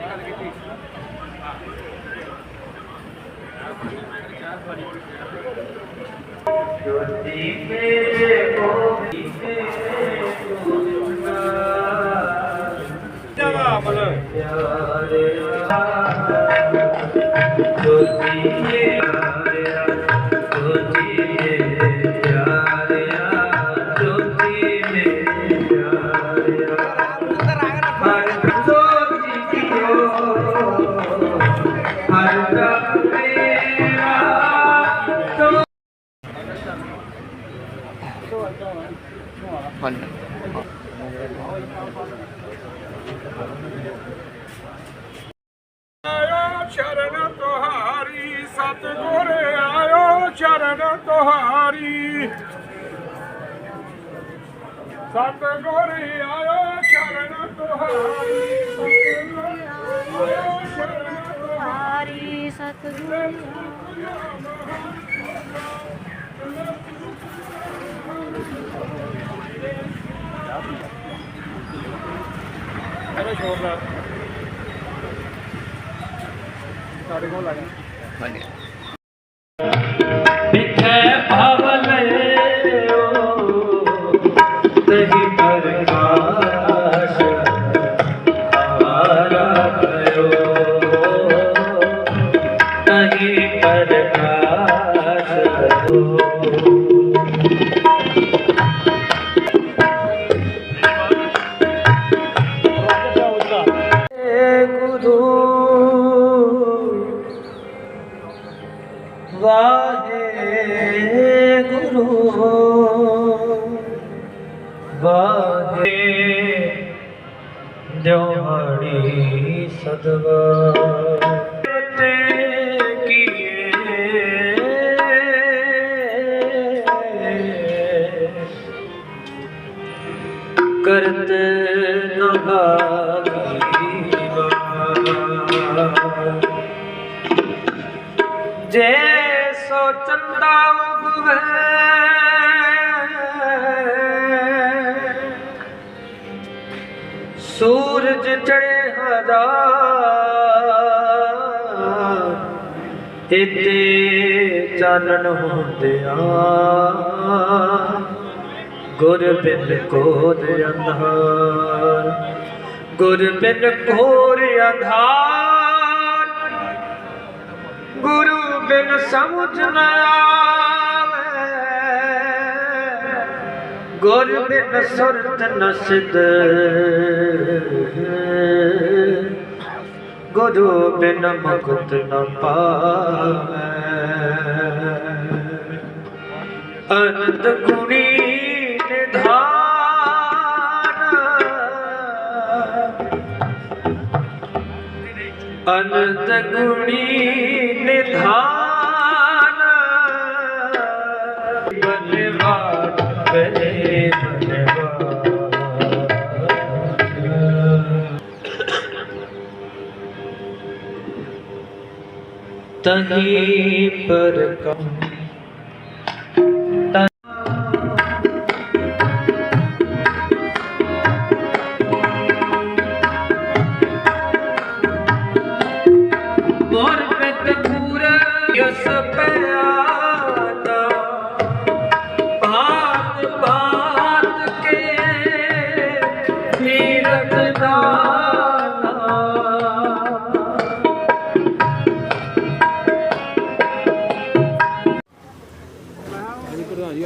Yeah. ਆਇਓ ਸ਼ਰਨ ਤੁਹਾਰੀ ਸਤਿਗੁਰ ਆਇਓ ਸ਼ਰਨ ਤੁਹਾਰੀ। ਸਤਿਗੁਰ ਆਇਓ ਸ਼ਰਨ ਤੁਹਾਰੀ ਸਤਿਗੁਰ ਆਇਓ ਸ਼ਰਨ ਤੁਹਾਰੀ ਹਰੀ ਸਤਿਗੁਰੂ ਇਹਦਾ ਸ਼ੋਰ ਲਾ। ਸਾਡੇ ਕੋਲ ਆ ਜਾ। ਬਿਖੈ ਭਵ ਲਿਓ ਤਹੀ ਪ੍ਰਕਾਸ਼ ਹਮਾਰਾ ਭਇਓ ਤਹੀ ਪ੍ਰਕਾਸ਼ ਹੋ। ਵਾਹਿਗੁਰੂ। ਵਾਹਿ ਦਿਵਾੜੀ ਸਦਵਾ ਤੇ ਕੀਏ ਕਰਤ ਨਭਾਗੀਵਾ ਜੇ ਚੰਦਾ ਉਗਵੇ? ਸੂਰਜ ਚੜੇ ਹਜ਼ਾਰ ਇਤੇ ਚਾਨਣ ਹੁੰਦਿਆ। ਗੁਰ ਬਿਨ ਕੋਰ ਅੰਧਾਰ ਗੁਰ ਬਿਨ ਕੋਰ ਅੰਧਾਰ। ਗੁਰੂ ਬਿਨ ਸਮਝ ਨਾ ਆਵੇ। ਗੁਰ ਬਿਨ ਸੁਰਤ ਨ ਸਿਧ ਗੁਰੂ ਬਿਨ ਮੁਕਤ ਨ ਪਾਵੇ। ਅਨੰਦ ਗੁਣੀ ਅਨੰਤ ਗੁਣੀ ਨਿਧਾਨ। ਬਨਵਾਟ ਬਨੇ ਤਹੀ ਪਰ ਕਮ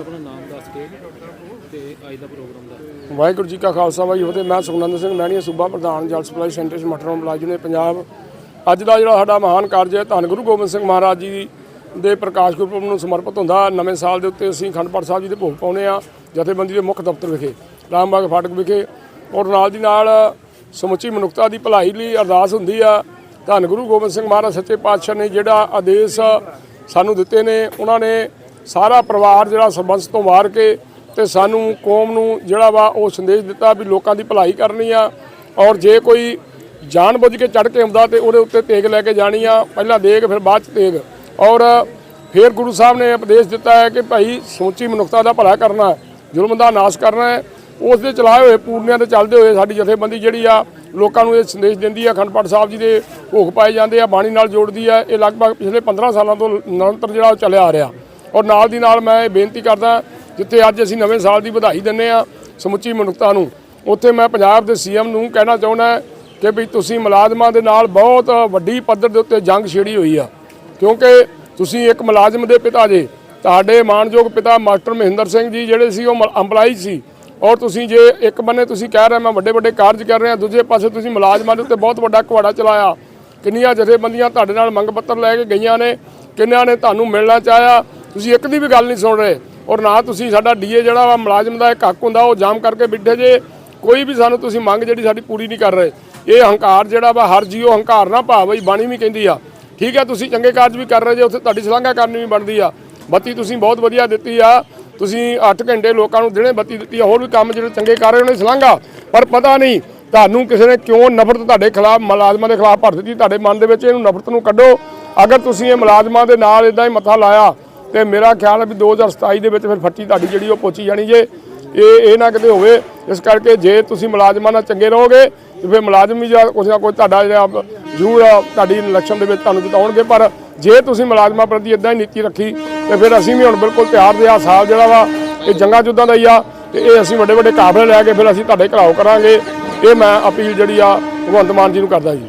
ਆਪਣਾ ਨਾਮ ਦੱਸ ਕੇ ਤੇ ਅੱਜ ਦਾ ਪ੍ਰੋਗਰਾਮ ਦਾ। ਵਾਹਿਗੁਰੂ ਜੀ ਕਾ ਖਾਲਸਾ, ਵਾਹਿਗੁਰੂ ਜੀ ਕੀ ਫਤਿਹ। ਮੈਂ ਸੁਖਨੰਦ ਸਿੰਘ ਮੈਣੀਆ, ਸੂਬਾ ਪ੍ਰਧਾਨ, ਜਲ ਸਪਲਾਈ ਸੈਂਟਰ ਮਟਰੋਂ ਬਲਾਜ ਨੇ ਪੰਜਾਬ। ਅੱਜ ਦਾ ਜਿਹੜਾ ਸਾਡਾ ਮਹਾਨ ਕਾਰਜ ਹੈ, ਧੰਨ ਗੁਰੂ ਗੋਬਿੰਦ ਸਿੰਘ ਮਹਾਰਾਜ ਜੀ ਦੇ ਪ੍ਰਕਾਸ਼ ਗੁਰਪੁਰਬ ਨੂੰ ਸਮਰਪਿਤ ਹੁੰਦਾ। ਨਵੇਂ ਸਾਲ ਦੇ ਉੱਤੇ ਅਸੀਂ ਅਖੰਡ ਪਾਠ ਸਾਹਿਬ ਜੀ ਦੇ ਭੋਗ ਪਾਉਨੇ ਆ ਜਥੇਬੰਦੀ ਦੇ ਮੁੱਖ ਦਫ਼ਤਰ ਵਿਖੇ, ਰਾਮਬਾਗ ਫਾਟਕ ਵਿਖੇ। ਔਰ ਨਾਲ ਦੀ ਨਾਲ ਸਮੁੱਚੀ ਮਨੁੱਖਤਾ ਦੀ ਭਲਾਈ ਲਈ ਅਰਦਾਸ ਹੁੰਦੀ ਆ। ਧੰਨ ਗੁਰੂ ਗੋਬਿੰਦ ਸਿੰਘ ਮਹਾਰਾਜ ਸੱਚੇ ਪਾਤਸ਼ਾਹ ਨੇ ਜਿਹੜਾ ਆਦੇਸ਼ ਸਾਨੂੰ ਦਿੱਤੇ ਨੇ, ਉਹਨਾਂ ਨੇ ਸਾਰਾ ਪਰਿਵਾਰ ਜਿਹੜਾ ਸਰਬੰਸ ਤੋਂ ਮਾਰ ਕੇ ਤੇ ਸਾਨੂੰ ਕੌਮ ਨੂੰ ਜਿਹੜਾ ਵਾ ਉਹ ਸੰਦੇਸ਼ ਦਿੱਤਾ ਵੀ ਲੋਕਾਂ ਦੀ ਭਲਾਈ ਕਰਨੀ ਆ ਔਰ ਜੇ ਕੋਈ ਜਾਣ ਬੁੱਝ ਕੇ ਚੜ ਕੇ ਆਉਂਦਾ ਤੇ ਉਹਦੇ ਉੱਤੇ ਤੇਗ ਲੈ ਕੇ ਜਾਣੀ ਆ, ਪਹਿਲਾਂ ਦੇਗ, ਫਿਰ ਬਾਅਦ ਚ ਤੇਗ। ਔਰ ਫਿਰ ਗੁਰੂ ਸਾਹਿਬ ਨੇ ਉਪਦੇਸ਼ ਦਿੱਤਾ ਹੈ ਕਿ ਭਾਈ ਸਮੁੱਚੀ ਮਨੁੱਖਤਾ ਦਾ ਭਲਾ ਕਰਨਾ, ਜ਼ੁਲਮ ਦਾ ਨਾਸ਼ ਕਰਨਾ ਹੈ। ਉਸ ਦੇ ਚਲਾਏ ਹੋਏ ਪੂਰਨਿਆਂ ਤੇ ਚੱਲਦੇ ਹੋਏ ਸਾਡੀ ਜਥੇਬੰਦੀ ਜਿਹੜੀ ਆ, ਲੋਕਾਂ ਨੂੰ ਇਹ ਸੰਦੇਸ਼ ਦਿੰਦੀ ਆ, ਅਖੰਡ ਪਾਠ ਸਾਹਿਬ ਜੀ ਦੇ ਭੋਗ ਪਾਏ ਜਾਂਦੇ ਆ, ਬਾਣੀ ਨਾਲ ਜੋੜਦੀ ਆ। ਇਹ ਲਗਭਗ ਪਿਛਲੇ 15 ਸਾਲਾਂ ਤੋਂ ਨਿਰੰਤਰ ਜਿਹੜਾ ਉਹ ਚੱਲਿਆ ਆ ਰਿਹਾ। ਔਰ ਨਾਲ ਦੀ ਨਾਲ ਮੈਂ ਇਹ ਬੇਨਤੀ ਕਰਦਾ ਜਿੱਥੇ ਅੱਜ ਅਸੀਂ ਨਵੇਂ ਸਾਲ ਦੀ ਵਧਾਈ ਦਿੰਦੇ ਆ ਸਮੁੱਚੀ ਮਨੁੱਖਤਾ ਨੂੰ, ਉੱਥੇ ਮੈਂ ਪੰਜਾਬ ਦੇ ਸੀਐਮ ਨੂੰ ਕਹਿਣਾ ਚਾਹੁੰਦਾ ਕਿ ਵੀ ਤੁਸੀਂ ਮੁਲਾਜ਼ਮਾਂ ਦੇ ਨਾਲ ਬਹੁਤ ਵੱਡੀ ਪੱਧਰ ਦੇ ਉੱਤੇ ਜੰਗ ਛੇੜੀ ਹੋਈ ਆ। ਕਿਉਂਕਿ ਤੁਸੀਂ ਇੱਕ ਮੁਲਾਜ਼ਮ ਦੇ ਪਿਤਾ ਜੇ, ਤੁਹਾਡੇ ਮਾਣਯੋਗ ਪਿਤਾ ਮਾਸਟਰ ਮਹਿੰਦਰ ਸਿੰਘ ਜੀ ਜਿਹੜੇ ਸੀ ਉਹ ਅੰਪਲਾਈ ਸੀ ਔਰ ਤੁਸੀਂ ਜੇ ਇੱਕ ਬੰਨੇ ਤੁਸੀਂ ਕਹਿ ਰਹੇ ਮੈਂ ਵੱਡੇ ਵੱਡੇ ਕਾਰਜ ਕਰ ਰਿਹਾ, ਦੂਜੇ ਪਾਸੇ ਤੁਸੀਂ ਮੁਲਾਜ਼ਮਾਂ ਦੇ ਉੱਤੇ ਬਹੁਤ ਵੱਡਾ ਕੁਹਾੜਾ ਚਲਾਇਆ। ਕਿੰਨੀਆਂ ਜਥੇਬੰਦੀਆਂ ਤੁਹਾਡੇ ਨਾਲ ਮੰਗ ਪੱਤਰ ਲੈ ਕੇ ਗਈਆਂ ਨੇ, ਕਿੰਨਿਆਂ ਨੇ ਤੁਹਾਨੂੰ ਮਿਲਣਾ ਚਾਹਿਆ ਤੁਸੀਂ ਇੱਕ ਦੀ ਵੀ ਗੱਲ ਨਹੀਂ ਸੁਣ ਰਹੇ ਔਰ ਨਾ ਤੁਸੀਂ ਸਾਡਾ ਡੀਏ ਜਿਹੜਾ ਵਾ ਮੁਲਾਜ਼ਮ ਦਾ ਇੱਕ ਹੱਕ ਹੁੰਦਾ, ਉਹ ਜਾਮ ਕਰਕੇ ਬਿਠੇ ਜੇ। ਕੋਈ ਵੀ ਸਾਨੂੰ ਤੁਸੀਂ ਮੰਗ ਜਿਹੜੀ ਸਾਡੀ ਪੂਰੀ ਨਹੀਂ ਕਰ ਰਹੇ। ਇਹ ਹੰਕਾਰ ਜਿਹੜਾ ਵਾ, ਹਰ ਜੀਓ ਹੰਕਾਰ ਨਾ ਭਾਵ ਹੀ ਬਾਣੀ ਵੀ ਕਹਿੰਦੀ ਆ। ਠੀਕ ਹੈ ਤੁਸੀਂ ਚੰਗੇ ਕਾਰਜ ਵੀ ਕਰ ਰਹੇ ਜੇ, ਉੱਥੇ ਤੁਹਾਡੀ ਸ਼ਲਾਘਾ ਕਰਨੀ ਵੀ ਬਣਦੀ ਆ। ਬੱਤੀ ਤੁਸੀਂ ਬਹੁਤ ਵਧੀਆ ਦਿੱਤੀ ਆ। ਤੁਸੀਂ 8 ਘੰਟੇ ਲੋਕਾਂ ਨੂੰ ਦਿਨੇ ਬੱਤੀ ਦਿੱਤੀ ਆ। ਹੋਰ ਵੀ ਕੰਮ ਜਿਹੜੇ ਚੰਗੇ ਕਰ ਰਹੇ ਉਹਨੇ ਸ਼ਲਾਘਾ। ਪਰ ਪਤਾ ਨਹੀਂ ਤੁਹਾਨੂੰ ਕਿਸੇ ਨੇ ਕਿਉਂ ਨਫ਼ਰਤ ਤੁਹਾਡੇ ਖਿਲਾਫ, ਮੁਲਾਜ਼ਮਾਂ ਦੇ ਖਿਲਾਫ ਭਰ ਦਿੱਤੀ। ਤੁਹਾਡੇ ਮਨ ਦੇ ਵਿੱਚ ਇਹਨੂੰ ਨਫ਼ਰਤ ਨੂੰ ਕੱਢੋ। ਅਗਰ ਤੁਸੀਂ ਇਹ ਮੁਲਾਜ਼ਮਾਂ ਦੇ ਨਾਲ ਇਦਾਂ ਹੀ ਮੱਥਾ ਲਾਇਆ ਤੇ ਮੇਰਾ ਖਿਆਲ ਹੈ ਵੀ 2027 ਦੇ ਵਿੱਚ ਫਿਰ ਫੱਟੀ ਤੁਹਾਡੀ ਜਿਹੜੀ ਉਹ ਪਹੁੰਚੀ ਜਾਣੀ ਜੇ, ਇਹ ਇਹ ਨਾ ਕਿਤੇ ਹੋਵੇ। ਇਸ ਕਰਕੇ ਜੇ ਤੁਸੀਂ ਮੁਲਾਜ਼ਮਾਂ ਨਾਲ ਚੰਗੇ ਰਹੋਗੇ, ਤੇ ਫਿਰ ਮੁਲਾਜ਼ਮ ਵੀ ਜਾਂ ਕੁਛ ਨਾ ਕੁਛ ਤੁਹਾਡਾ ਜਿਹੜਾ ਜ਼ਰੂਰ ਤੁਹਾਡੀ ਇਲੈਕਸ਼ਨ ਦੇ ਵਿੱਚ ਤੁਹਾਨੂੰ ਜਿਤਾਉਣਗੇ। ਪਰ ਜੇ ਤੁਸੀਂ ਮੁਲਾਜ਼ਮਾਂ ਪ੍ਰਤੀ ਇਦਾਂ ਹੀ ਨੀਤੀ ਰੱਖੀ, ਤੇ ਫਿਰ ਅਸੀਂ ਵੀ ਹੁਣ ਬਿਲਕੁਲ ਤਿਆਰ ਦੇ ਆ, ਸਾਲ ਜਿਹੜਾ ਵਾ, ਇਹ ਜੰਗਾਂ ਜੁੱਦਾਂ ਦਾ ਹੀ ਆ, ਤੇ ਇਹ ਅਸੀਂ ਵੱਡੇ ਵੱਡੇ ਕਾਫਲੇ ਲੈ ਕੇ ਫਿਰ ਅਸੀਂ ਤੁਹਾਡੇ ਘਰਾਓ ਕਰਾਂਗੇ। ਇਹ ਮੈਂ ਅਪੀਲ ਜਿਹੜੀ ਆ, ਭਗਵੰਤ ਮਾਨ ਜੀ ਨੂੰ ਕਰਦਾ ਜੀ।